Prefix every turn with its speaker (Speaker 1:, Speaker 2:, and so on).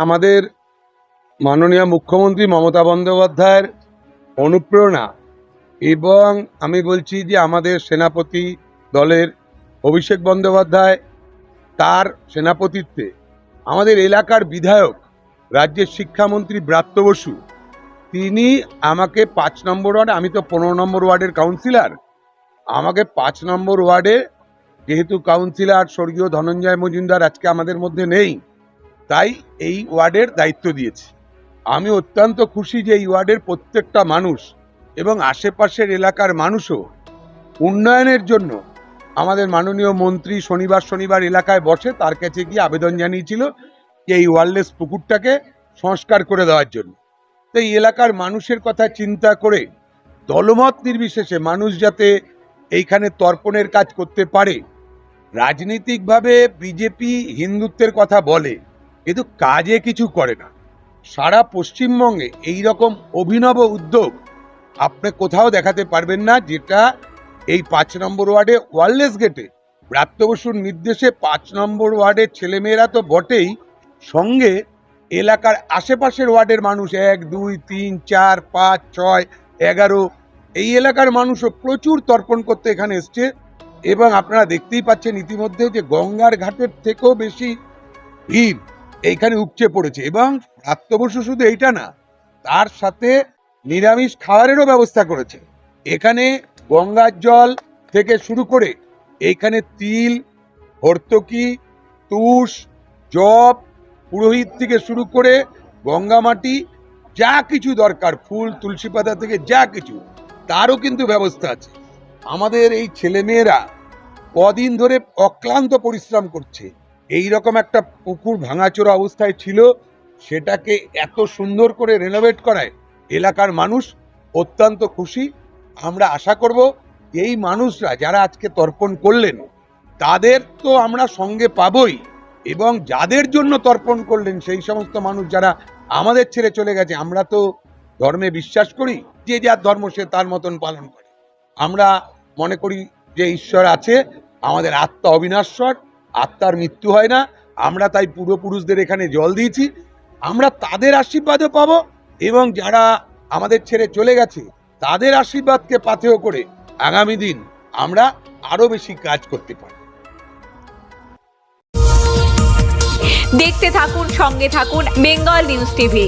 Speaker 1: আমাদের মাননীয় মুখ্যমন্ত্রী মমতা বন্দ্যোপাধ্যায়ের অনুপ্রেরণা এবং আমি বলছি যে আমাদের সেনাপতি দলের অভিষেক বন্দ্যোপাধ্যায় তার সেনাপতিত্বে আমাদের এলাকার বিধায়ক, রাজ্যের শিক্ষামন্ত্রী ব্রাত্য বসু, তিনি আমাকে পাঁচ নম্বর ওয়ার্ড, আমি তো পনেরো নম্বর ওয়ার্ডের কাউন্সিলর, আমাকে পাঁচ নম্বর ওয়ার্ডে, যেহেতু কাউন্সিলর স্বর্গীয় ধনঞ্জয় মজুমদার আজকে আমাদের মধ্যে নেই তাই এই ওয়ার্ডের দায়িত্ব দিয়েছে। আমি অত্যন্ত খুশি যে এই ওয়ার্ডের প্রত্যেকটা মানুষ এবং আশেপাশের এলাকার মানুষও উন্নয়নের জন্য আমাদের মাননীয় মন্ত্রী শনিবার শনিবার এলাকায় বসে তার কাছে গিয়ে আবেদন জানিয়েছিল যে এই ওয়ারলেস পুকুরটাকে সংস্কার করে দেওয়ার জন্য। তো এই এলাকার মানুষের কথা চিন্তা করে দলমত নির্বিশেষে মানুষ যাতে এইখানে তর্পণের কাজ করতে পারে, রাজনৈতিকভাবে বিজেপি হিন্দুত্বের কথা বলে কিন্তু কাজে কিছু করে না। সারা পশ্চিমবঙ্গে এই রকম অভিনব উদ্যোগ আপনি কোথাও দেখাতে পারবেন না, যেটা এই পাঁচ নম্বর ওয়ার্ডে ওয়ারলেস গেটে। ব্রাত্য বসুর নির্দেশে পাঁচ নম্বর ওয়ার্ডের ছেলেমেয়েরা তো বটেই, সঙ্গে এলাকার আশেপাশের ওয়ার্ডের মানুষ এক, দুই, তিন, চার, পাঁচ, ছয়, এগারো, এই এলাকার মানুষও প্রচুর তর্পণ করতে এখানে এসছে। এবং আপনারা দেখতেই পাচ্ছেন ইতিমধ্যে যে গঙ্গার ঘাটের থেকেও বেশি ভিড়। এইখানে উপচে পড়েছে এবং বসু শুধু এইটা না, তার সাথে নিরামিষ খাবারেরও ব্যবস্থা করেছে। এখানে গঙ্গার জল থেকে শুরু করে এইখানে তিল হর্তকি তুষ জব পুরোহিত থেকে শুরু করে গঙ্গামাটি যা কিছু দরকার, ফুল, তুলসী পাতা থেকে যা কিছু, তারও কিন্তু ব্যবস্থা আছে। আমাদের এই ছেলেমেয়েরা কদিন ধরে অক্লান্ত পরিশ্রম করছে। এই রকম একটা পুকুর ভাঙাচোরা অবস্থায় ছিল, সেটাকে এত সুন্দর করে রেনোভেট করায় এলাকার মানুষ অত্যন্ত খুশি। আমরা আশা করব এই মানুষরা যারা আজকে তর্পণ করলেন, তাদের তো আমরা সঙ্গে পাবই এবং যাদের জন্য তর্পণ করলেন সেই সমস্ত মানুষ যারা আমাদের ছেড়ে চলে গেছে, আমরা তো ধর্মে বিশ্বাস করি, যে যার ধর্ম সে তার মতন পালন করে। আমরা মনে করি যে ঈশ্বর আছে, আমাদের আত্মা অবিনাশ্বর আত্মার মৃত্যু হয় না, আমরা তাই পূর্বপুরুষদের এখানে জল দিয়েছি, আমরা তাদের আশীর্বাদও পাবো এবং যারা আমাদের ছেড়ে চলে গেছে, তাদের আশীর্বাদকে পাথেয় করে আগামী দিন আমরা আরও বেশি কাজ করতে পারি।
Speaker 2: দেখতে থাকুন, সঙ্গে থাকুন, বেঙ্গল নিউজ টিভি।